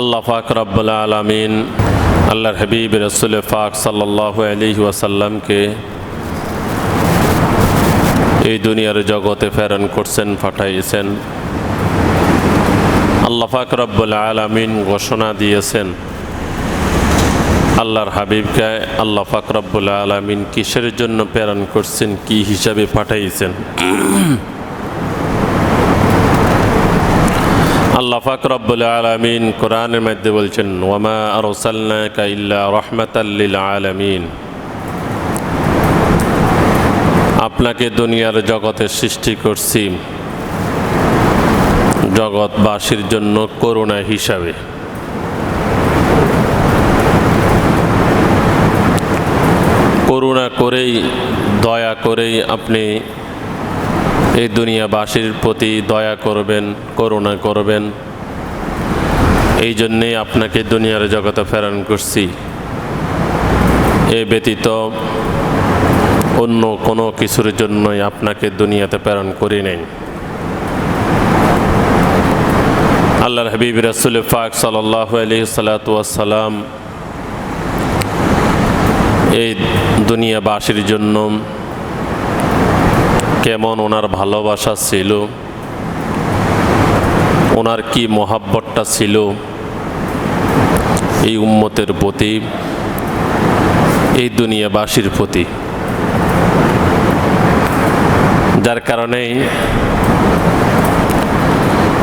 আল্লাহ পাক রব্বুল আলমিন আল্লাহর হাবিব রসুল পাক সাল্লাহ আলি ওয়াসাল্লামকে এই দুনিয়ার জগতে প্রেরণ করছেন, পাঠাইছেন। আল্লাহ পাক রব্বুল আলমিন ঘোষণা দিয়েছেন, আল্লাহর হাবিবকে আল্লাহ পাক রব্বুল আলমিন কিসের জন্য প্রেরণ করছেন, কি হিসাবে পাঠাইছেন? আল্লাহ পাক রব্বুল আলমিন কোরআনের মধ্যে বলছেন, ওয়ামা আরসালনাকা ইল্লা রহমাতাল্লিল আলামিন। আপনাকে দুনিয়ার জগতে সৃষ্টি করছি জগৎবাসীর জন্য করুণা হিসাবে। করুণা করেই, দয়া করেই আপনি এই দুনিয়াবাসীর প্রতি দয়া করবেন, করুণা করবেন। এই জন্যে আপনাকে দুনিয়ার জগতে প্রেরণ করছি। এ ব্যতীত অন্য কোনো কিছুর জন্যই আপনাকে দুনিয়াতে প্রেরণ করি নেই। আল্লাহর হাবিব রাসুল ফাক সাল্লাহ আলি সালাতাম এই দুনিয়াবাসীর জন্য কেমন ওনার ভালোবাসা ছিল, ওনার কি মহাব্বতটা ছিল এই উম্মতের প্রতি, এই দুনিয়াবাসীর প্রতি। যার কারণেই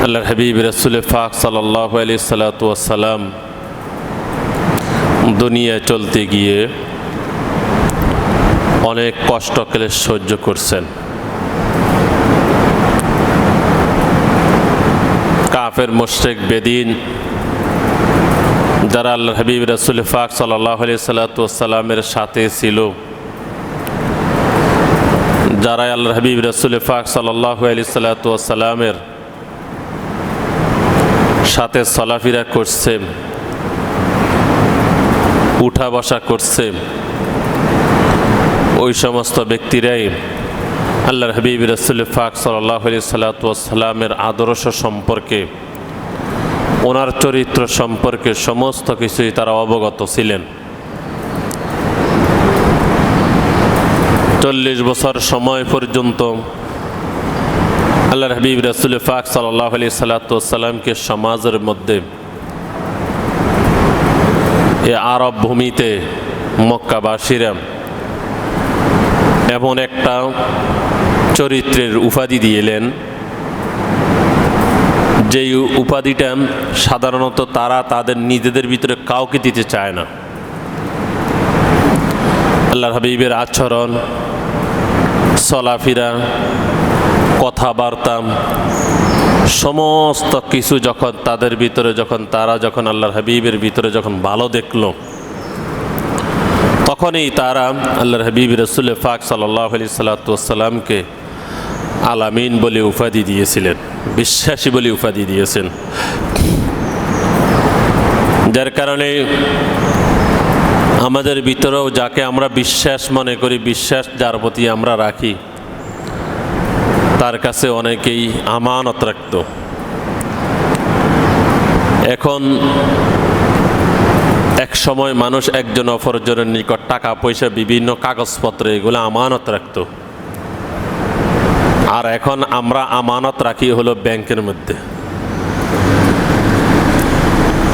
আল্লাহ হাবিব রসুল ফাক সাল্লাহ আলি সালাতাম দুনিয়া চলতে গিয়ে অনেক কষ্ট ক্লেশ সহ্য করছেন। কাফের মোশেক বেদিন যারা আল্লাহ হাবিব রসুল ফাক সাল্লাহ আলি সাল্লাতামের সাথে ছিল যারা আল্লাহ হাবিব রসুল ফাক সাল্লাহ আলি সাল্লাতামের সাথে চলাফেরা করছে উঠা বসা করছে, ওই সমস্ত ব্যক্তিরাই আল্লাহর হাবিব রসুল ফাক সাল্লাহ আলি সাল্লাতামের আদর্শ সম্পর্কে ওনার চরিত্র সম্পর্কে সমস্ত কিছুই তারা অবগত ছিলেন। চল্লিশ বছর সময় পর্যন্ত আল্লাহর হাবিব রসুল ফাক সাল্লাহ আলি সাল্লাতামকে সমাজের মধ্যে এ আরব ভূমিতে মক্কাবাসীরা এমন একটা চরিত্রের উপাধি দিয়েলেন। যেই উপাধিটা সাধারণত তারা তাদের নিজেদের ভিতরে কাউকে দিতে চায় না। আল্লাহ হাবিবের আচরণ, চলাফেরা, কথাবার্তা, সমস্ত কিছু যখন তাদের ভিতরে, যখন তারা যখন আল্লাহর হাবিবের ভিতরে যখন ভালো দেখল, তখনই তারা আল্লাহর হাবিব রসুল ফাক সাল্লাহ আলি সাল্লাতামকে আলামিন বলে উপাধি দিয়েছিলেন, বিশ্বাসী বলে উপাধি দিয়েছেন। যার কারণে আমাদের ভিতরেও যাকে আমরা বিশ্বাস মনে করি, বিশ্বাস যার প্রতি আমরা রাখি, তার কাছে অনেকেই আমানত রাখত। এখন এক সময় মানুষ একজন অপরজনের নিকট টাকা পয়সা বিভিন্ন কাগজপত্র, এগুলো আমানত রাখত। আর এখন আমরা আমানত রাখি হলো ব্যাংকের মধ্যে।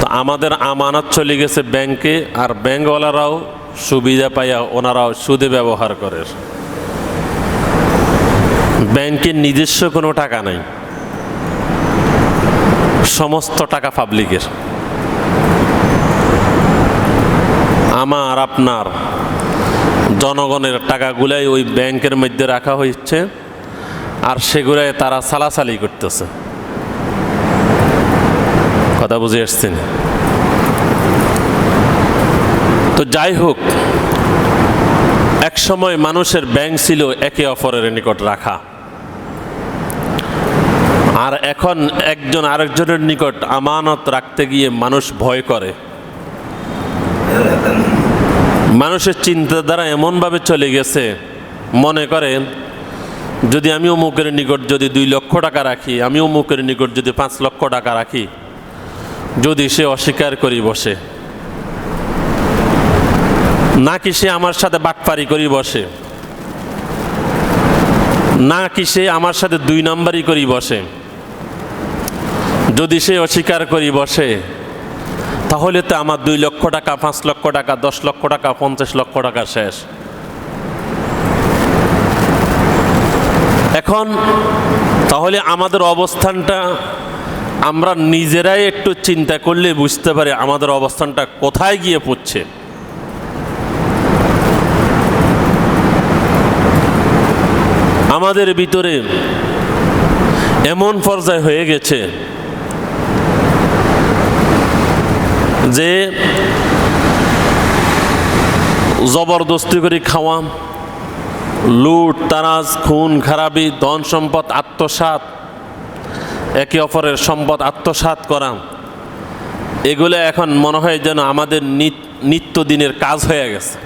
তো আমাদের আমানত চলে গেছে ব্যাংকে, আর ব্যাংকওয়ালারাও সুবিধা পাইয়া ওনারাও সুদে ব্যবহার করে। ব্যাংকের নিজস্ব কোনো টাকা নাই। সমস্ত টাকা পাবলিকের। আমার, আপনার, জনগণের টাকাগুলাই ওই ব্যাংকের মধ্যে রাখা হচ্ছে আর সেগুলাই তারা সালাসালি করতেছে। কথা বুঝে আসছেন তো যাই হোক এক সময় মানুষের ব্যাংক ছিল একে অপরের নিকট রাখা। আর এখন একজন আরেকজনের নিকট আমানত রাখতে গিয়ে মানুষ ভয় করে। মানুষের চিন্তাধারা এমনভাবে চলে গেছে, মনে করেন যদি আমি অমুকের নিকট যদি দুই লক্ষ টাকা রাখি, আমি অমুকের নিকট যদি পাঁচ লক্ষ টাকা রাখি, যদি সে অস্বীকার করি বসে, নাকি সে আমার সাথে বাটপারি করি বসে, নাকি সে আমার সাথে দুই নাম্বারই করি বসে, যদি সে অস্বীকার করি বসে, তাহলে তো আমার দুই লক্ষ টাকা, পাঁচ লক্ষ টাকা, দশ লক্ষ টাকা, পঞ্চাশ লক্ষ টাকা শেষ। এখন তাহলে আমাদের অবস্থানটা আমরা নিজেরাই একটু চিন্তা করলে বুঝতে পারি আমাদের অবস্থানটা কোথায় গিয়ে পড়ছে। আমাদের ভিতরে এমন পর্যায়ে হয়ে গেছে যে জবরদস্তি করে খাওয়া লুট, তারাজ, খুন, খারাপি, ধন সম্পদ আত্মসাত একে অপরের সম্পদ আত্মসাত করা। এগুলো এখন মনে হয় যেন আমাদের নিত- নিত্যদিনের কাজ হয়ে গেছে।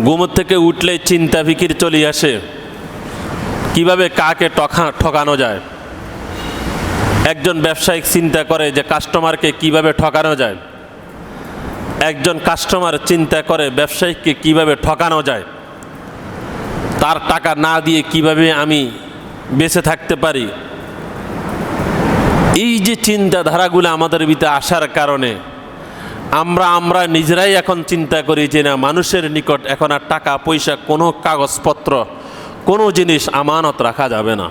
ঘুমোর থেকে উঠলে চিন্তা ফিকির চলে আসে। কীভাবে কাকে টকা ঠকানো যায়? একজন ব্যবসায়িক চিন্তা করে যে কাস্টমারকে কীভাবে ঠকানো যায়? একজন কাস্টমার চিন্তা করে ব্যবসায়ীকে কীভাবে ঠকানো যায়, তার টাকা না দিয়ে কীভাবে আমি বেঁচে থাকতে পারি, এই যে চিন্তাধারাগুলো আমাদের ভিতরে আসার কারণে আমরা আমরা নিজেরাই এখন চিন্তা করি যে না, মানুষের নিকট এখন আর টাকা, পয়সা কোনো কাগজপত্র, কোনো জিনিস আমানত রাখা যাবে না।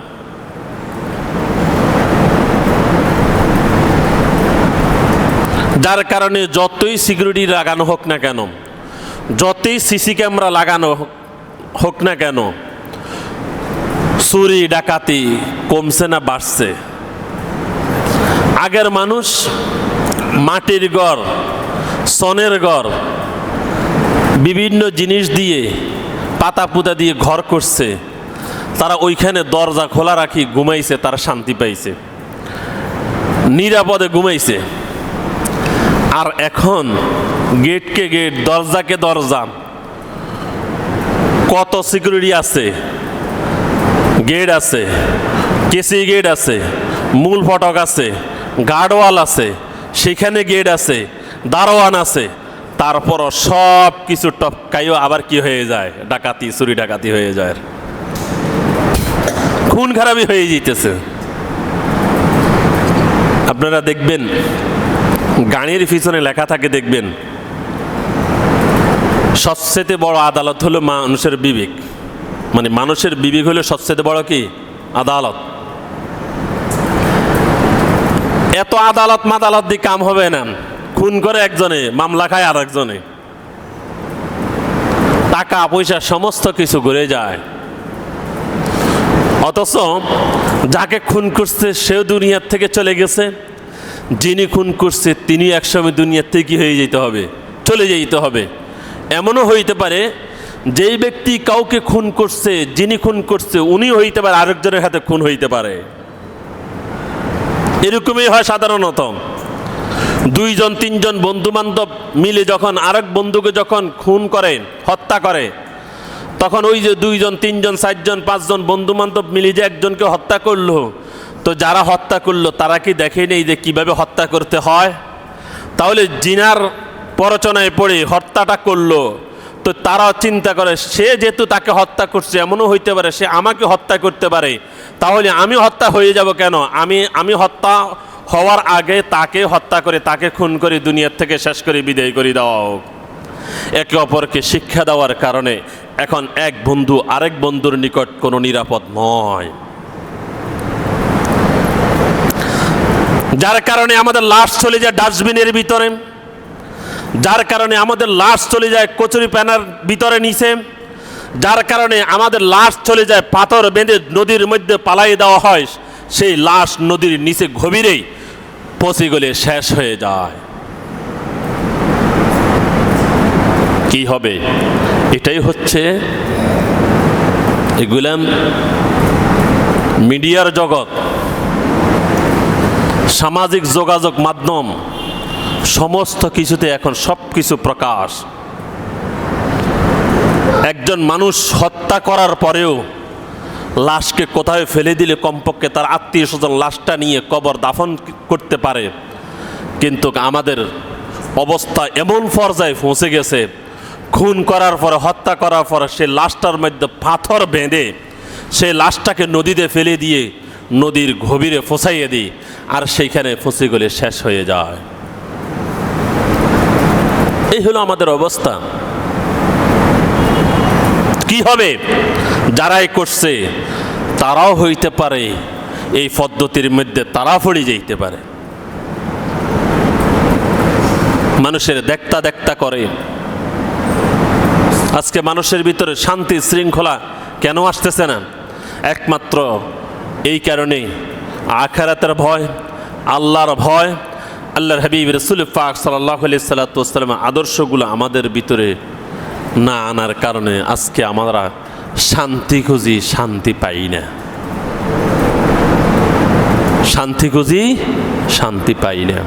যার কারণে যতই সিকিউরিটি লাগানো হোক না কেন, যতই সিসি ক্যামেরা লাগানো হোক- না কেন, চুরি, ডাকাতি কমছে না, বাড়ছে। আগের মানুষ মাটির গড়, সনের গড়, বিভিন্ন জিনিস দিয়ে পাতা পুতা দিয়ে ঘর করছে। তারা ওইখানে দরজা খোলা রাখি ঘুমাইছে, তারা শান্তি পাইছে। নিরাপদে ঘুমাইছে। আর এখন গেটকে গেট, দরজাকে দরজা। কত সিকিউরিটি আছে? গেট আছে, কেসি গেট আছে, মূল ফটক আছে, গার্ডওয়াল আছে, সেখানে গেট আছে, দারোয়ান আছে, তারপরও সব কিছু টপকাইও আবার কি হয়ে যায়? ডাকাতি, চুরি ডাকাতি হয়ে যায়। খুন খারাপই হয়ে যেতেছে। আপনারা দেখবেন গাড়ির পিছনে লেখা থাকে, দেখবেন, সবচেয়ে বড় আদালত হলো মানুষের বিবেক। মানে মানুষের বিবেক হলো সবচেয়ে বড় কি? আদালত। এত আদালত মাদালত দিয়ে কাম হবে না। খুন করে একজনে, মামলা খায় আর একজনে টাকা, পয়সা, সমস্ত কিছু ঘুরে যায়। অথচ যাকে খুন করছে, সেও দুনিয়ার থেকে চলে গেছে। যিনি খুন করছে, তিনি একসময় দুনিয়ার থেকে হয়ে যেতে হবে, চলে যেতে হবে। এমনও হইতে পারে, যেই ব্যক্তি কাউকে খুন করছে, যিনি খুন করছে উনি হইতে পারে আরেকজনের হাতে খুন হইতে পারে। এরকমই হয় সাধারণত। দুইজন, তিনজন বন্ধু বান্ধব মিলে যখন আরেক বন্ধুকে যখন খুন করে, হত্যা করে, তখন ওই যে দুইজন, তিনজন, চারজন, পাঁচজন বন্ধু বান্ধব মিলে যে একজনকে হত্যা করল তো যারা হত্যা করল, তারা কি দেখে নেই যে কীভাবে হত্যা করতে হয়? তাহলে জিনার পরচনায় পড়ে হত্যাটা করল, তো তারা চিন্তা করে, সে যেহেতু তাকে হত্যা করছে, এমনও হইতে পারে, সে আমাকে হত্যা করতে পারে, তাহলে আমি হত্যা হয়ে যাব কেন? আমি আমি হত্যা হওয়ার আগে তাকে হত্যা করে, তাকে খুন করে দুনিয়ার থেকে শেষ করে বিদায় করে দেওয়া হোক। একে অপরকে শিক্ষা দেওয়ার কারণে এখন এক বন্ধু আরেক বন্ধুর নিকট কোনো নিরাপদ নয়। যার কারণে আমাদের লাশ চলে যায় ডাস্টবিনের ভিতরে। যার কারণে আমাদের লাশ চলে যায় কচুরি প্যানার ভিতরে নিচে। যার কারণে আমাদের লাশ চলে যায় পাথর বেঁধে নদীর মধ্যে পালাই দেওয়া হয়। সেই লাশ নদীর নিচে গভীরেই পচে গলে শেষ হয়ে যায়। কি হবে? এটাই হচ্ছে এগুলাম মিডিয়ার জগৎ। সামাজিক যোগাযোগ মাধ্যম, সমস্ত কিছুতে এখন সব কিছু প্রকাশ। একজন মানুষ হত্যা করার পরেও লাশকে কোথায় ফেলে দিলে কমপক্ষে তার আত্মীয় স্বজন লাশটা নিয়ে কবর দাফন করতে পারে। কিন্তু আমাদের অবস্থা এমন পর্যায়ে পৌঁছে গেছে, খুন করার পরে, হত্যা করার পরে সে লাশটার মধ্যে পাথর বেঁধে, সে লাশটাকে নদীতে ফেলে দিয়ে নদীর গভীরে ফসাইয়ে দিই। আর সেইখানে ফসে গেলে শেষ হয়ে যায়। এই হলো আমাদের অবস্থা। কি হবে? যারাই করছে, তারাও হইতে পারে। এই পদ্ধতির মধ্যে তারা পড়ে যাইতে পারে। মানুষের দেখতা দেখতা করে। আজকে মানুষের ভিতরে শান্তি শৃঙ্খলা কেন আসতেছে না? একমাত্র এই কারণে আখারাতের ভয়, আল্লাহর ভয়, আল্লাহর হাবিব রসুল পাক সাল্লাহ আলি সাল্লাতাম আদর্শগুলো আমাদের ভিতরে না আনার কারণে আজকে আমরা শান্তি খুঁজি শান্তি পাই না। শান্তি খুঁজি শান্তি পাই না।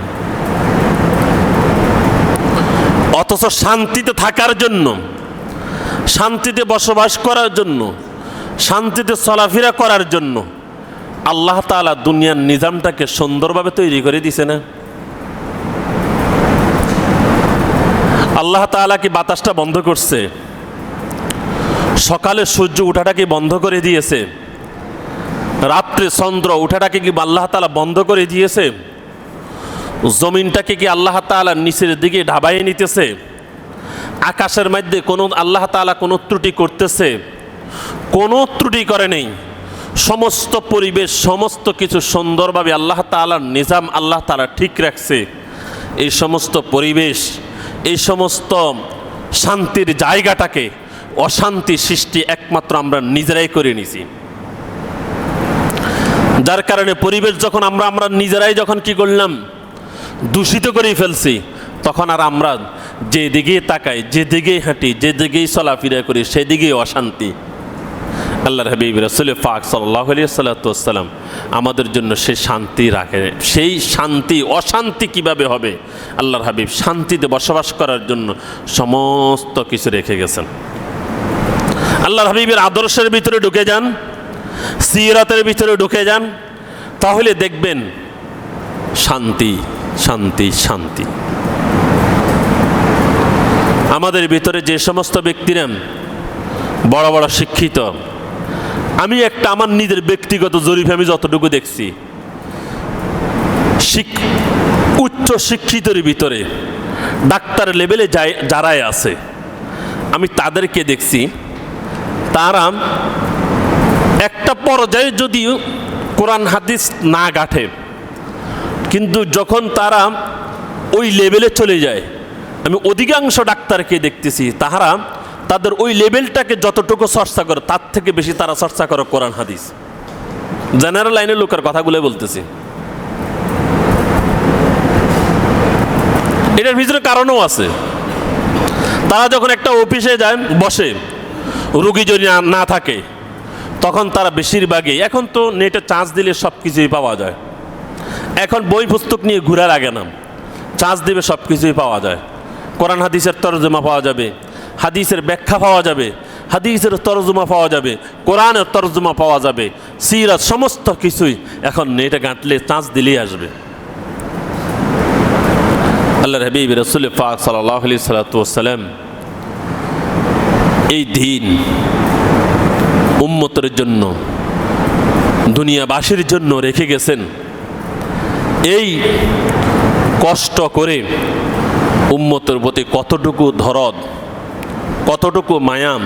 অথচ শান্তিতে থাকার জন্য, শান্তিতে বসবাস করার জন্য, শান্তিতে চলাফেরা করার জন্য আল্লাহ তালা দুনিয়ার নিজামটাকে সুন্দরভাবে তৈরি করে দিছে না? আল্লাহ তালা কি বাতাসটা বন্ধ করছে? সকালে সূর্য উঠাটাকে বন্ধ করে দিয়েছে? রাত্রে চন্দ্র উঠাটাকে কি আল্লাহ তালা বন্ধ করে দিয়েছে? জমিনটাকে কি আল্লাহ তালা নিচের দিকে ঢাবাইয়ে নিতেছে? আকাশের মধ্যে কোনো আল্লাহ তালা কোনো ত্রুটি করতেছে? কোনো ত্রুটি করে নেই। সমস্ত পরিবেশ, সমস্ত কিছু সুন্দরভাবে আল্লাহ তালার নিজাম আল্লাহ তালা ঠিক রাখছে। এই সমস্ত পরিবেশ, এই সমস্ত শান্তির জায়গাটাকে অশান্তি সৃষ্টি একমাত্র আমরা নিজেরাই করে নিছি। যার কারণে পরিবেশ যখন আমরা আমরা নিজেরাই যখন কি করলাম, দূষিত করেই ফেলছি, তখন আর আমরা যেদিকেই তাকাই, যেদিকেই হাঁটি, যেদিকেই চলাফেরা করি, সেদিকেই অশান্তি। আল্লাহ হাবিব রসুল ফাক সাল্লাহ সাল্লাতাম আমাদের জন্য সে শান্তি রাখে। সেই শান্তি, অশান্তি কীভাবে হবে? আল্লাহর হাবিব শান্তিতে বসবাস করার জন্য সমস্ত কিছু রেখে গেছেন। আল্লাহর হাবিবের আদর্শের ভিতরে ঢুকে যান, সিরাতের ভিতরে ঢুকে যান, তাহলে দেখবেন শান্তি শান্তি শান্তি। আমাদের ভিতরে যে সমস্ত ব্যক্তিরা বড় বড় শিক্ষিত আমি একটা আমার নিজের ব্যক্তিগত জরিপ আমি যতটুকু দেখছি। উচ্চ শিক্ষিতের ভিতরে ডাক্তার লেভেলে যায় যারাই আছে, আমি তাদেরকে দেখছি, তারা একটা পর্যায়ে যদিও কোরআন হাদিস না গাঠে, কিন্তু যখন তারা ওই লেভেলে চলে যায়, আমি অধিকাংশ ডাক্তারকে দেখতেছি, তাহারা তাদের ওই লেভেলটাকে যতটুকু চর্চা করে, তার থেকে বেশি তারা চর্চা করে কোরআন, হাদিস। জেনারেল লাইনের লোকের কথাগুলো বলতেছি। এটার ভিতরে কারণও আছে। তারা যখন একটা অফিসে যায়, বসে, রুগী যদি না থাকে, তখন তারা বেশিরভাগই, এখন তো নেটে চার্জ দিলে সব কিছুই পাওয়া যায়। এখন বই পুস্তক নিয়ে ঘুরে আগে না। চার্জ দিবে সব কিছুই পাওয়া যায়। কোরআন, হাদিসের তরজমা পাওয়া যাবে। হাদিসের ব্যাখ্যা পাওয়া যাবে, হাদিসের তরজমা পাওয়া যাবে, কোরআনের তরজমা পাওয়া যাবে, সিরাত সমস্ত কিছুই এখন নেটে গাঁটলে চান্স দিলেই আসবে। আল্লাহ হাবিব, রসুল ফাক সাল্লাহ আলি সাল্লাতাম এই দিন উম্মতের জন্য, দুনিয়াবাসীর জন্য রেখে গেছেন। এই কষ্ট করে উম্মতের প্রতি কতটুকু ধরদ কতটুকু মায়াম?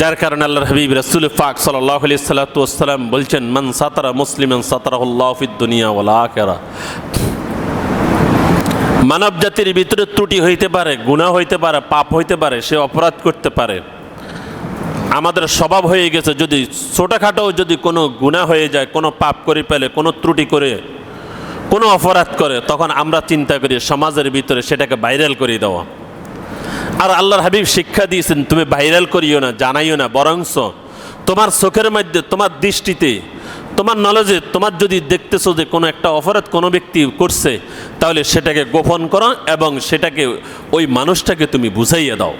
যার কারণে আল্লাহ হাবিব রসুল ফাক সাল্লাহ আলি সাল্লাতাম বলছেন, মান সাতারা সাতারাহুল্লাহিদ দুনিয়া ওলা আকেরা মানব জাতির ভিতরে ত্রুটি হইতে পারে, গুণা হইতে পারে, পাপ হইতে পারে, সে অপরাধ করতে পারে। আমাদের স্বভাব হয়ে গেছে, যদি ছোটোখাটো যদি কোনো গুণা হয়ে যায়, কোনো পাপ করে পেলে কোনো ত্রুটি করে কোনো অপরাধ করে, তখন আমরা চিন্তা করি সমাজের ভিতরে সেটাকে ভাইরাল করে দেওয়া। আর আল্লাহর হাবিব শিক্ষা দিয়েছেন, তুমি ভাইরাল করিও না, জানাইও না, বরংস তোমার চোখের মধ্যে, তোমার দৃষ্টিতে, তোমার নলেজে তোমার যদি দেখতেছো যে কোনো একটা অপরাধ কোনো ব্যক্তি করছে, তাহলে সেটাকে গোপন করো এবং সেটাকে ওই মানুষটাকে তুমি বুঝাইয়ে দাও।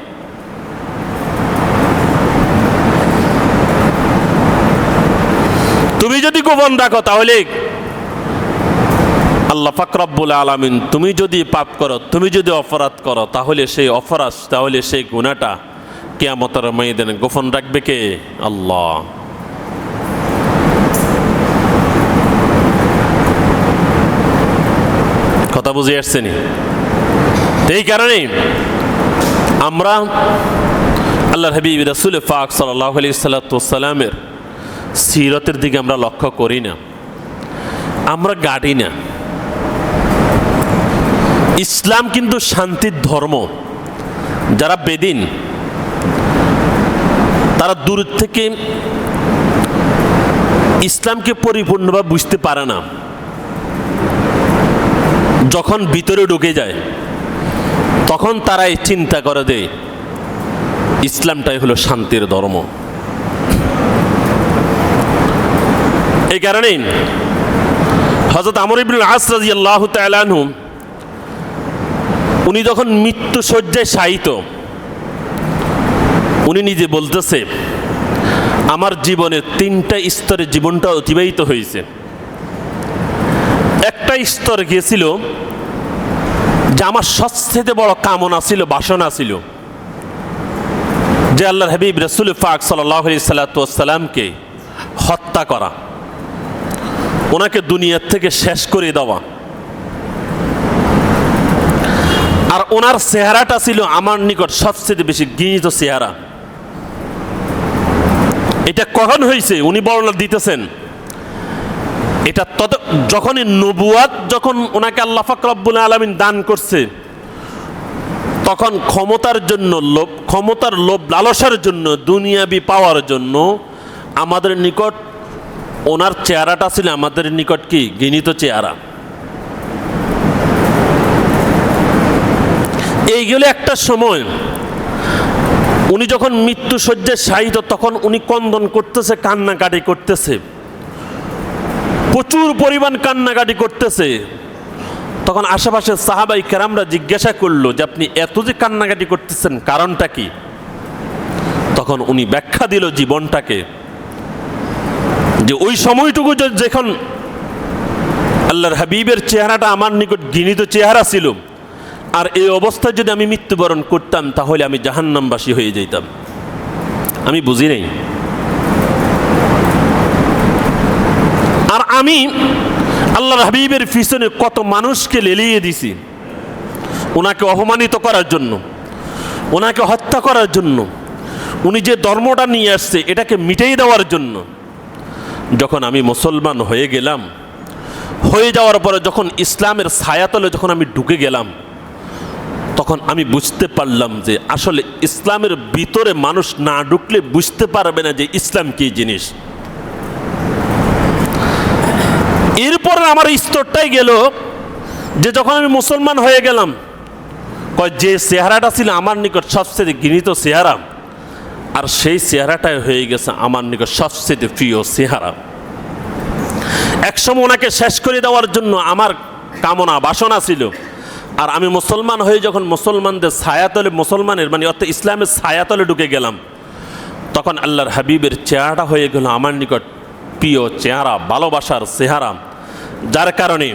তুমি যদি গোপন রাখো, তাহলে আল্লাহ ফাকরাব্বুল আলামিন, তুমি যদি পাপ করো, তুমি যদি অপরাধ করো, তাহলে সেই অপরাধ, তাহলে সেই গুণাটা কেয়ামতের ময়দানে গোপন রাখবে কে? আল্লাহ। কথা বুঝে আসছেনি এই কারণে আমরা আল্লাহ হাবিব রসুল ফাক সাল্লাহ আলি সাল্লাতামের সিরতের দিকে আমরা লক্ষ্য করি না। আমরা গাড়ি না। ইসলাম কিন্তু শান্তির ধর্ম। যারা বেদিন, তারা দূর থেকে ইসলামকে পরিপূর্ণভাবে বুঝতে পারে না। যখন ভিতরে ঢুকে যায়, তখন তারা এই চিন্তা করে দেয় ইসলামটাই হলো শান্তির ধর্ম। এই কারণেই হজরত আমর ইবনুল আসরাজি আল্লাহ তালানহু উনি যখন মৃত্যু শয্যায় শায়িত, উনি নিজে বলতেছে, আমার জীবনে তিনটা স্তরে জীবনটা অতিবাহিত হয়েছে। একটা স্তর গিয়েছিল যে আমার সবচেয়ে বড় কামনা ছিল, বাসনা ছিল, যে আল্লাহ হাবিব রসুল ফাক সাল্লাহ সাল্লাতামকে হত্যা করা। ওনাকে দুনিয়ার থেকে শেষ করে দেওয়া। আর ওনার চেহারাটা ছিল আমার নিকট সবচেয়ে বেশি গৃহীত চেহারা। এটা কখন হয়েছে উনি বর্ণনা দিতেছেন। এটা তত যখনই নবুয়াত যখন ওনাকে আল্লাহ ফাকরাবুল আলমিন দান করছে, তখন ক্ষমতার জন্য লোভ, ক্ষমতার লোভ লালসার জন্য, দুনিয়াবি পাওয়ার জন্য আমাদের নিকট, ওনার চেহারাটা ছিল আমাদের নিকট কি? গৃহীত চেহারা। এইগুলো একটা সময়। উনি যখন মৃত্যু সজ্জায় শায়িত, তখন উনি কন্দন করতেছে, কান্নাকাটি করতেছে। প্রচুর পরিমাণ কান্নাকাটি করতেছে। তখন আশেপাশে সাহাবাই কেরামরা জিজ্ঞাসা করল যে, আপনি এত যে কান্নাকাটি করতেছেন, কারণটা কি? তখন উনি ব্যাখ্যা দিল জীবনটাকে, যে ওই সময়টুকু যখন আল্লাহর হাবিবের চেহারাটা আমার নিকট গৃহীত চেহারা ছিল আর এই অবস্থায় যদি আমি মৃত্যুবরণ করতাম, তাহলে আমি জাহান্নামবাসী হয়ে যেতাম আমি বুঝি নাই। আর আমি আল্লাহর হাবিবের পিছনে কত মানুষকে লেলিয়ে দিছি, ওনাকে অপমানিত করার জন্য, ওনাকে হত্যা করার জন্য, উনি যে ধর্মটা নিয়ে আসছে, এটাকে মিটাই দেওয়ার জন্য। যখন আমি মুসলমান হয়ে গেলাম, হয়ে যাওয়ার পরে যখন ইসলামের ছায়াতলে যখন আমি ঢুকে গেলাম তখন আমি বুঝতে পারলাম যে আসলে ইসলামের ভিতরে মানুষ না ঢুকলে বুঝতে পারবে না যে ইসলাম কী জিনিস। এরপরে আমার স্তরটাই গেল যে যখন আমি মুসলমান হয়ে গেলাম, কয় যে চেহারাটা ছিল আমার নিকট সবচেয়ে গৃহীত চেহারা, আর সেই চেহারাটাই হয়ে গেছে আমার নিকট সবচেয়ে প্রিয় চেহারা। একসময় ওনাকে শেষ করে দেওয়ার জন্য আমার কামনা বাসনা ছিল। আর আমি মুসলমান হয়ে যখন মুসলমানদের ছায়াতলে, মুসলমানের মানে অর্থাৎ ইসলামের ছায়াতলে ঢুকে গেলাম, তখন আল্লাহর হাবিবের চেহারাটা হয়ে গেল আমার নিকট প্রিয় চেহারা, ভালোবাসার চেহারা। যার কারণে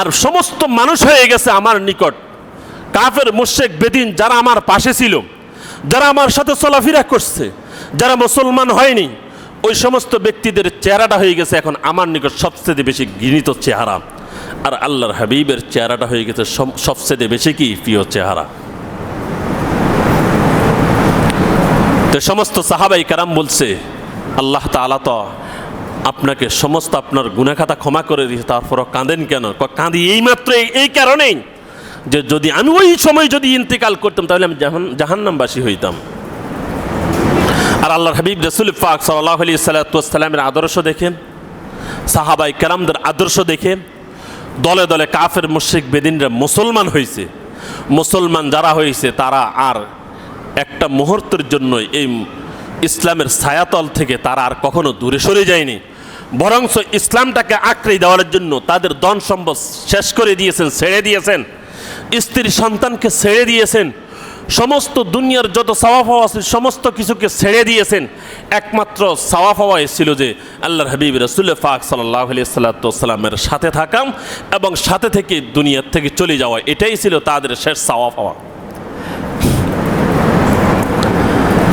আর সমস্ত মানুষ হয়ে গেছে আমার নিকট। কাফের মুশেক বেদিন যারা আমার পাশে ছিল, যারা আমার সাথে চলাফেরা করছে, যারা মুসলমান হয়নি, ওই সমস্ত ব্যক্তিদের চেহারাটা হয়ে গেছে এখন আমার নিকট সবচেয়ে বেশি ঘৃণিত চেহারা। আর আল্লাহর হাবিবের চেহারাটা হয়ে গেছে সবচেয়ে বেশি কি? প্রিয় চেহারা। তো সমস্ত সাহাবাই কারাম বলছে, আল্লাহ তালা তো আপনাকে সমস্ত আপনার গুনাখাতা ক্ষমা করে দিয়েছে তারপরও কাঁদেন কেন? কাঁদি এই- এই কারণেই যে যদি আমি ওই সময় যদি ইন্তেকাল করতাম, তাহলে আমি জাহান জাহান্নামবাসী হইতাম। আর আল্লাহর হাবিব রসুল ফাক সাল্লাহ আলি সাল্লাতামের আদর্শ দেখেন, সাহাবাই কেরামদের আদর্শ দেখে দলে দলে কাফের, মুশ্রিক, বেদিনরা মুসলমান হয়েছে মুসলমান যারা হয়েছে তারা আর একটা মুহূর্তের জন্য এই ইসলামের ছায়াতল থেকে তারা আর কখনো দূরে সরে যায়নি। বরংস ইসলামটাকে আঁকড়ে দেওয়ার জন্য তাদের দন সম্পদ শেষ করে দিয়েছেন, ছেড়ে দিয়েছেন। স্ত্রী সন্তানকে ছেড়ে দিয়েছেন। সমস্ত দুনিয়ার যত সাওয়াফ হওয়া আছে, সমস্ত কিছুকে ছেড়ে দিয়েছেন। একমাত্র সাওয়াফ হওয়া এসেছিল যে, আল্লাহর হাবিব রসুল ফাক সাল্লাহ সাল্লাতামের সাথে থাকাম এবং সাথে থেকে দুনিয়ার থেকে চলে যাওয়া। এটাই ছিল তাদের শেষ সাওয়াফ হওয়া।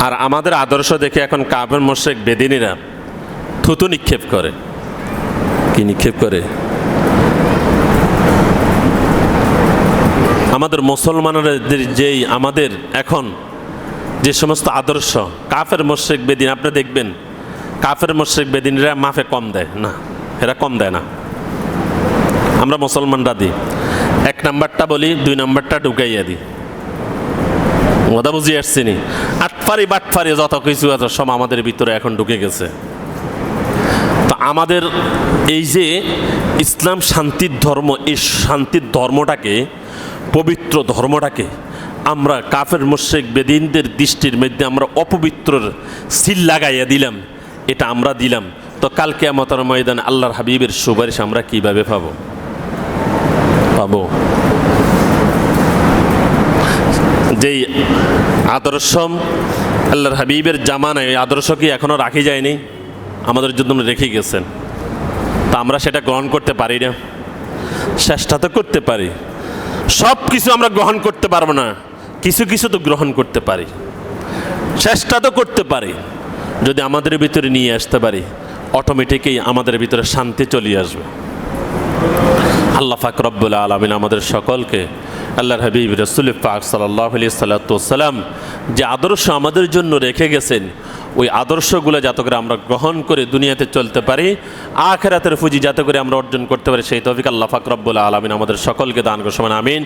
আর আমাদের আদর্শ দেখে এখন কাবের মোশেক বেদিনীরা থুতু নিক্ষেপ করে। কি নিক্ষেপ করে? আমাদের মুসলমানদের যেই আমাদের এখন যে সমস্ত আদর্শ, কাফের মোশেক বেদিন, আপনি দেখবেন কাফের মোশেক বেদিনরা মাফে কম দেয়। না, এরা কম দেয় না। আমরা মুসলমানরা দিই। এক নাম্বারটা বলি, দুই নাম্বারটা ঢুকাইয়া দিই। কথা বুঝিয়ে আসছি নি? আটফারি বাটফারি যত কিছু আছে সব আমাদের ভিতরে এখন ঢুকে গেছে। আমাদের এই যে ইসলাম শান্তির ধর্ম, এই শান্তির ধর্মটাকে, পবিত্র ধর্মটাকে আমরা কাফের মোশেক বেদিনদের দৃষ্টির মধ্যে আমরা অপবিত্রর সিল লাগাইয়া দিলাম, এটা আমরা দিলাম। তো কালকে আমাদের ময়দান আল্লাহর হাবিবের সুপারিশ আমরা কীভাবে পাবো? পাবো। যেই আদর্শ, আল্লাহর হাবিবের জামানায় আদর্শ কি এখনও রাখি যায়নি? আমাদের জন্য রেখে গেছেন। তা আমরা সেটা গ্রহণ করতে পারি না। চেষ্টা তো করতে পারি। সব কিছু আমরা গ্রহণ করতে পারব না। কিছু কিছু তো গ্রহণ করতে পারি। চেষ্টা তো করতে পারি। যদি আমাদের ভিতরে নিয়ে আসতে পারি অটোমেটিকই আমাদের ভিতরে শান্তি চলে আসবে। আল্লাহ ফাক রব্বুল আলমিন আমাদের সকলকে, আল্লাহর হাবিব রসুল পাক সাল্লাহ আলি সাল্লাতাম যে আদর্শ আমাদের জন্য রেখে গেছেন ওই আদর্শগুলো যাতে করে আমরা গ্রহণ করে দুনিয়াতে চলতে পারি, আখেরাতের পুঁজি যাতে করে আমরা অর্জন করতে পারি, সেই তফিক আল্লাহ ফাকরবুল্লা আলমিন আমাদের সকলকে দান করছেন আমিন।